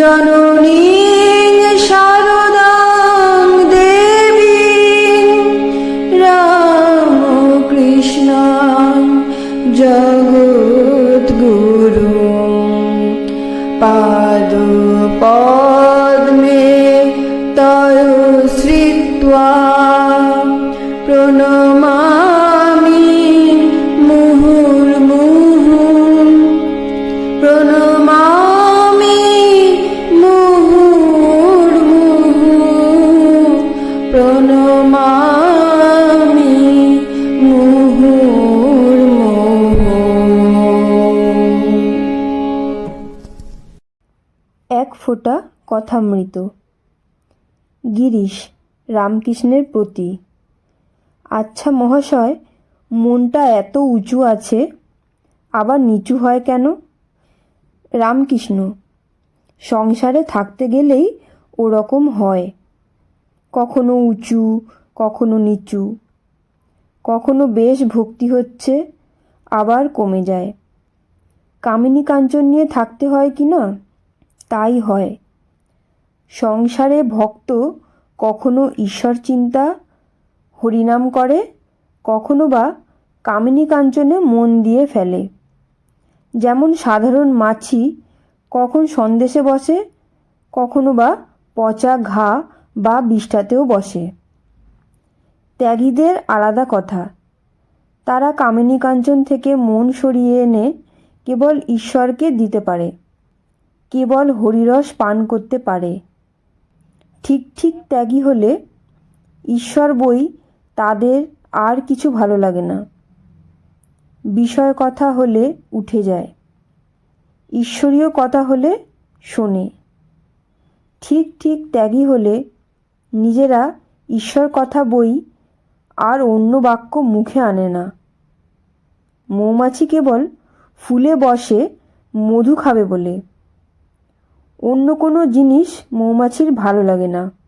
জননী শারদাং দেবী রামকৃষ্ণ জগৎগুরু পাদ এক ফোঁটা কথামৃত গিরিশ রামকৃষ্ণের প্রতি আচ্ছা মহাশয়, মনটা এত উঁচু আছে, আবার নিচু হয় কেন? রামকৃষ্ণ, সংসারে থাকতে গেলেই ওরকম হয়। কখনো উঁচু, কখনো নিচু। কখনো বেশ ভক্তি হচ্ছে, আবার কমে যায়। কামিনী কাঞ্চন নিয়ে থাকতে হয় কি না? তাই হয়। সংসারে ভক্ত কখনো ঈশ্বর চিন্তা, হরিনাম করে, কখনো বা কামিনী কাঞ্চনে মন দিয়ে ফেলে। যেমন সাধারণ মাছি কখন সন্দেশে বসে, কখনো বা পচা ঘা বা বিষ্ঠাতেও বসে। ত্যাগীদের আলাদা কথা। তারা কামিনী কাঞ্চন থেকে মন সরিয়ে এনে কেবল ঈশ্বরকে দিতে পারে। কেবল হরিরস পান করতে পারে। ঠিক ঠিক ত্যাগী হলে ঈশ্বর বই তাদের আর কিছু ভালো লাগে না। বিষয় কথা হলে উঠে যায়। ঈশ্বরীয় কথা হলে শোনে। ঠিক ঠিক ত্যাগী হলে নিজেরা ঈশ্বর কথা বই আর অন্য বাক্য মুখে আনে না। মৌমাছি কেবল ফুলে বসে মধু খাবে বলে। অন্য কোনো জিনিস মৌমাছির ভালো লাগে না।